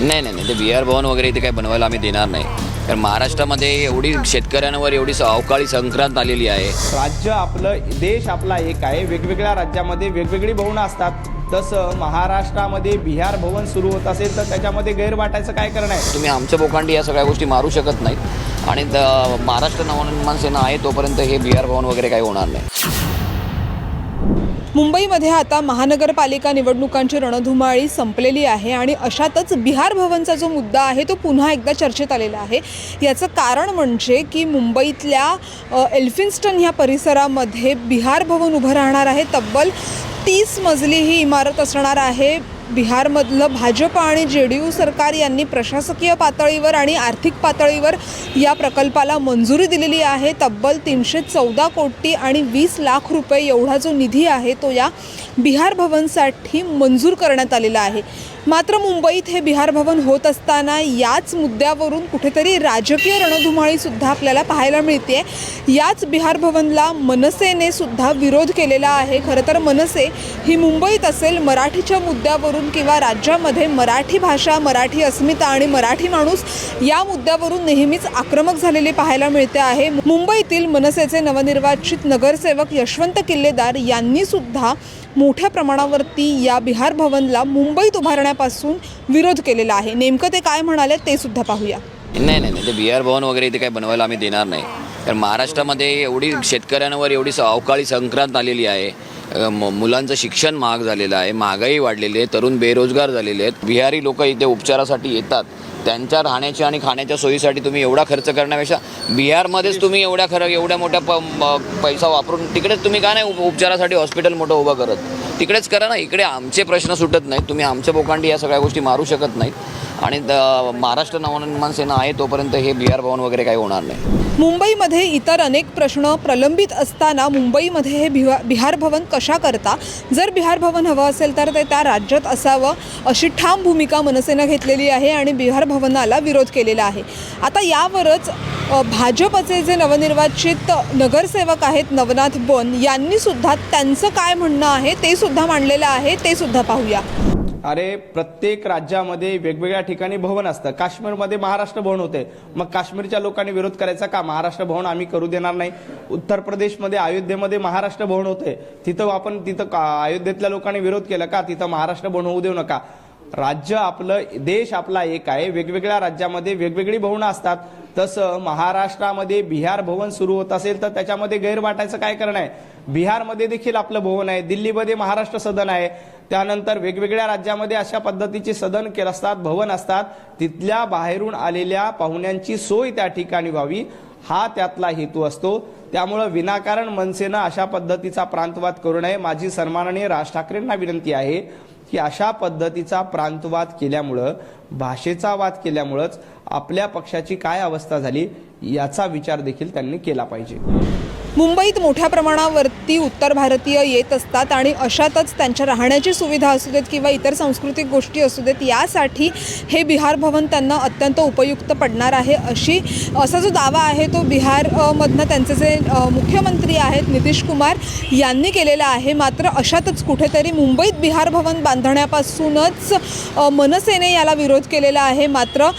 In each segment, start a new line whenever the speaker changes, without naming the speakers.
नाही नाही नाही. ते बिहार भवन वगैरे इथे काही बनवायला आम्ही देणार नाही. कारण महाराष्ट्रामध्ये एवढी शेतकऱ्यांवर एवढी स- अवकाळी संक्रांत आलेली आहे.
राज्य आपलं देश आपला एक आहे. वेगवेगळ्या राज्यामध्ये वेगवेगळी भवनं असतात. तसं महाराष्ट्रामध्ये बिहार भवन सुरू होत असेल तर त्याच्यामध्ये गैर वाटायचं काय करणं आहे
तुम्ही आमच्या बोकांडी या सगळ्या गोष्टी मारू शकत नाहीत. आणि द- महाराष्ट्र नवनिर्माण सेना आहे तोपर्यंत हे बिहार भवन वगैरे काही होणार नाही.
मुंबईमध्ये आता महानगरपालिका निवडणुकांची रणधुमाळी संपलेली आहे आणि अशातच बिहार भवनचा जो मुद्दा आहे तो पुन्हा एकदा चर्चेत आलेला आहे. याचं कारण म्हणजे की मुंबईतल्या एल्फिन्स्टन ह्या परिसरामध्ये बिहार भवन उभं राहणार आहे. तब्बल तीस मजली ही इमारत असणार आहे. बिहारमधलं भाजप आणि जे डी यू सरकार यांनी प्रशासकीय पातळीवर आणि आर्थिक पातळीवर या प्रकल्पाला मंजुरी दिलेली आहे. तब्बल तीनशे चौदा कोटी आणि वीस लाख रुपये एवढा जो निधी आहे तो या बिहार भवनसाठी मंजूर करण्यात आलेला आहे. मात्र मुंबईत हे बिहार भवन होत असताना याच मुद्द्यावरून कुठेतरी राजकीय रणधुमाळीसुद्धा आपल्याला पाहायला मिळते याच बिहार भवनला मनसेने सुद्धा विरोध केलेला आहे. खरं तर मनसे ही मुंबईत असेल मराठीच्या मुद्द्यावरून किंवा राज्यामध्ये मराठी भाषा मराठी अस्मिता आणि मराठी माणूस या मुद्द्यावरून नेहमीच आक्रमक झालेली पाहायला मिळते आहे. मुंबईतील मनसेचे नवनिर्वाचित नगरसेवक यशवंत किल्लेदार यांनी सुद्धा मोठ्या प्रमाणावरती या बिहार भवनला मुंबईत उभारण्यापासून विरोध केलेला आहे. नेमकं ते काय म्हणाले ते सुद्धा पाहूया.
नाही नाही नाही. ते बिहार भवन वगैरे इथे काही बनवायला आम्ही देणार नाही. कारण महाराष्ट्रामध्ये एवढी शेतकऱ्यांवर एवढी अवकाळी संक्रांत आलेली आहे. म- मुलांचं शिक्षण महाग झालेलं आहे महागाई वाढलेली आहे तरुण बेरोजगार झालेले आहेत. बिहारी लोक इथे उपचारासाठी येतात. त्यांच्या राहण्याच्या आणि खाण्याच्या सोयीसाठी तुम्ही एवढा खर्च करण्यापेक्षा बिहारमध्येच तुम्ही एवढ्या खरं एवढ्या मोठ्या प म- पैसा वापरून तिकडेच तुम्ही का नाही उपचारासाठी हॉस्पिटल मोठं उभं करत? तिकडेच करा ना इकडे आमचे प्रश्न सुटत नाहीत. तुम्ही आमच्या बोकांडी या सगळ्या गोष्टी मारू शकत नाहीत. आणि द- महाराष्ट्र नवनिर्माण सेना आहे तोपर्यंत हे बिहार भवन वगैरे काही होणार नाही.
मुंबईमध्ये इतर अनेक प्रश्न प्रलंबित असताना मुंबईमध्ये हे बिहा बिहार भवन कशा करता? जर बिहार भवन हवं असेल तर ते त्या राज्यात असावं अशी ठाम भूमिका मनसेनं घेतलेली आहे आणि बिहार भवनाला विरोध केलेला आहे. आता यावरच भाजपचे जे नवनिर्वाचित नगरसेवक आहेत नवनाथ बन यांनी सुद्धा त्यांचं काय म्हणणं आहे ते सुद्धा मांडलेलं आहे ते सुद्धा पाहूया.
अरे प्रत्येक राज्यामध्ये वेगवेगळ्या ठिकाणी भवन असतं. काश्मीरमध्ये महाराष्ट्र भवन होते. मग काश्मीरच्या लोकांनी विरोध करायचा का? महाराष्ट्र भवन आम्ही करू देणार नाही. उत्तर प्रदेशमध्ये अयोध्येमध्ये महाराष्ट्र भवन होते. तिथं आपण तिथं का- अयोध्येतल्या लोकांनी विरोध केला का? तिथं महाराष्ट्र भवन होऊ देऊ नका. राज्य आपलं देश आपला एक आहे. वेगवेगळ्या राज्यामध्ये वेगवेगळी भवनं असतात. तसं महाराष्ट्रामध्ये बिहार भवन सुरू होत असेल तर त्याच्यामध्ये गैरवाटायचं काय करणं आहे? बिहारमध्ये देखील आपलं भवन आहे. दिल्लीमध्ये महाराष्ट्र सदन आहे. त्यानंतर वेगवेगळ्या राज्यामध्ये अशा पद्धतीचे सदन केलं असतात भवन असतात. तिथल्या बाहेरून आलेल्या पाहुण्यांची सोय त्या ठिकाणी व्हावी हा त्यातला हेतू असतो. त्यामुळं विनाकारण मनसेनं अशा पद्धतीचा प्रांतवाद करू नये. माझी सन्माननीय राज ठाकरेंना विनंती आहे की अशा पद्धतीचा प्रांतवाद केल्यामुळं भाषेचा वाद केल्यामुळंच आपल्या पक्षाची काय अवस्था झाली याचा विचार देखील त्यांनी केला पाहिजे.
मुंबईत मोठ्या प्रमाणावरती उत्तर भारतीय येत असतात आणि अशातच त्यांच्या राहण्याची सुविधा असू देत किंवा इतर सांस्कृतिक गोष्टी असू देत यासाठी हे बिहार भवन त्यांना अत्यंत उपयुक्त पडणार आहे. अशी असा जो दावा आहे तो बिहारमधनं त्यांचे जे मुख्यमंत्री आहेत नितीश कुमार यांनी केलेला आहे. मात्र अशातच कुठेतरी मुंबईत बिहार भवन बांधण्यापासूनच मनसेने याला विरोध केलेला आहे. मात्र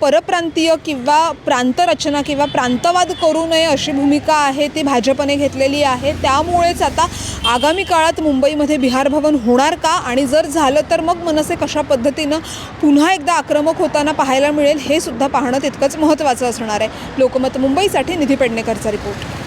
परप्रांतीय किंवा प्रांतरचना किंवा प्रांतवाद करू नये अशी भूमिका आहे ती भाजपने घेतलेली आहे. त्यामुळेच आता आगामी काळात मुंबईमध्ये बिहार भवन होणार का? आणि जर झालं तर मग मनसे कशा पद्धतीनं पुन्हा एकदा आक्रमक होताना पाहायला मिळेल हे सुद्धा पाहणं तितकंच महत्त्वाचं असणार आहे. लोकमत मुंबईसाठी निधी पेडणेकरचा रिपोर्ट.